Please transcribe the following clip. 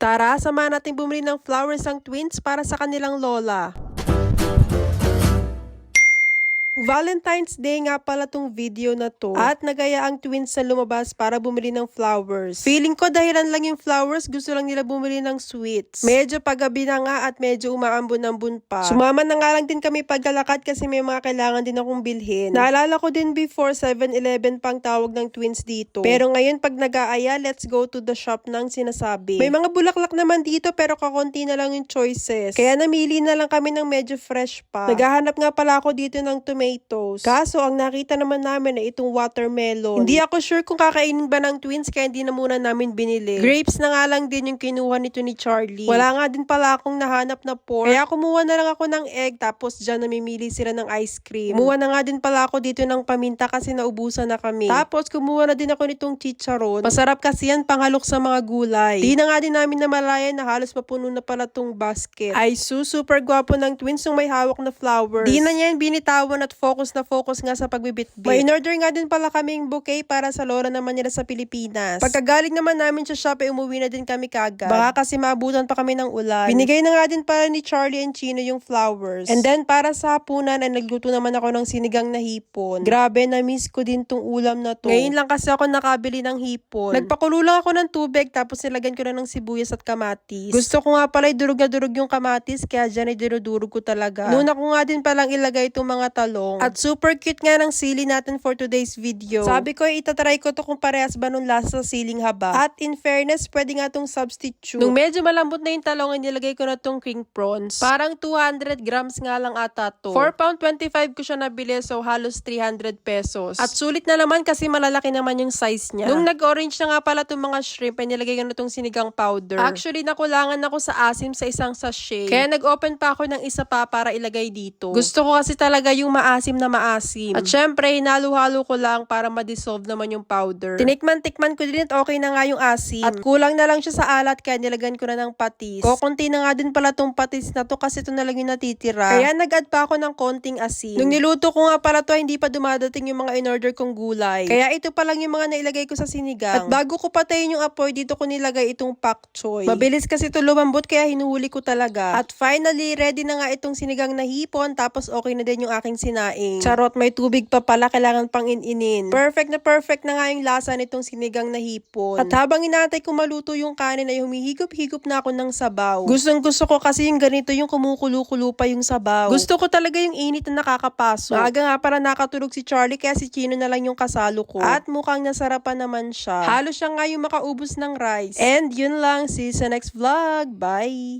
Tara, samahan natin bumili ng flowers ang twins para sa kanilang lola. Valentine's Day nga pala tong video na to at nagaya ang twins na lumabas para bumili ng flowers. Feeling ko dahilan lang yung flowers, gusto lang nila bumili ng sweets. Medyo paggabi na nga at medyo umaambon-ambon pa. Sumama na nga lang din kami paglalakad kasi may mga kailangan din akong bilhin. Naalala ko din before 7-Eleven pang tawag ng twins dito. Pero ngayon pag nag-aaya, let's go to the shop ng sinasabi. May mga bulaklak naman dito pero kakonti na lang yung choices. Kaya namili na lang kami ng medyo fresh pa. Naghahanap nga pala ako dito ng tomatoes. Kaso ang nakita naman namin ay itong watermelon. Hindi ako sure kung kakainin ba ng twins kaya hindi na muna namin binili. Grapes na nga lang din yung kinuha nito ni Charlie. Wala nga din pala akong nahanap na pork. Kaya kumuha na lang ako ng egg tapos dyan namimili sila ng ice cream. Kumuha na nga din pala ako dito ng paminta kasi naubusan na kami. Tapos kumuha na din ako nitong chicharon. Masarap kasi yan panghalok sa mga gulay. Di na nga din namin namalayan na halos mapuno na pala tong basket. Ay su, super gwapo ng twins yung may hawak na flowers. Di na niya yan binitawan at focus na focus nga sa pagbibitbit. May in-order nga din pala kaming bouquet para sa lora naman nila sa Pilipinas. Pagkagaling naman namin sa shop, eh, umuwi na din kami kagad. Baka kasi maabutan pa kami ng ulan. Binigay na nga din pala ni Charlie and Chino yung flowers. And then, para sa hapunan, ay nagluto naman ako ng sinigang na hipon. Grabe, na-miss ko din tong ulam na to. Ngayon lang kasi ako nakabili ng hipon. Nagpakulo lang ako ng tubig, tapos nilagyan ko na ng sibuyas at kamatis. Gusto ko nga pala durug na durug yung kamatis, kaya dyan ay dinudurog ko talaga. Nuna ko nga din palang ilagay itong mga talong. At super cute nga ng sili natin for today's video. Sabi ko, itatry ko to kung parehas ba nung lasa sa siling haba. At in fairness, pwede nga tong substitute. Nung medyo malambot na yung talong, nilagay ko na tong king prawns. Parang 200 grams nga lang ata to. 4 pound 25 ko siya nabili, so halos 300 pesos. At sulit na naman kasi malalaki naman yung size niya. Nung nag-orange na nga pala tong mga shrimp, ay nilagay ko na tong sinigang powder. Actually, nakulangan ako sa asim sa isang sachet. Kaya nag-open pa ako ng isa pa para ilagay dito. Gusto ko kasi talaga yung maasim na maasim. At syempre, hinalo-halo ko lang para ma-dissolve naman yung powder. Tinikman-tikman ko din at okay na nga yung asim. At kulang na lang siya sa alat kaya nilagyan ko na ng patis. Kukunti na nga din pala tong patis na to kasi ito na lang yung natitira. Kaya nag-add pa ako ng konting asin. Nung niluto ko nga pala to, hindi pa dumadating yung mga in-order kong gulay. Kaya ito pa lang yung mga nailagay ko sa sinigang. At bago ko patayin yung apoy, dito ko nilagay itong pak choy. Mabilis kasi ito lumambot kaya hinuhuli ko talaga. At finally, ready na nga itong sinigang na hipon tapos okay na din yung aking sinaing. Charot, may tubig pa pala, kailangan pang ininin. Perfect na perfect na nga yung lasa nitong sinigang na hipon. At habang inaantay ko maluto yung kanin ay humihigop-higop na ako ng sabaw. Gustong gusto ko kasi yung ganito yung kumukulo-kulo pa yung sabaw. Gusto ko talaga yung init na nakakapasok. Maaga nga para nakatulog si Charlie kaya si Chino na lang yung kasalo ko. At mukhang nasarapan naman siya. Halos siya nga yung makaubos ng rice. And yun lang, see you sa next vlog. Bye!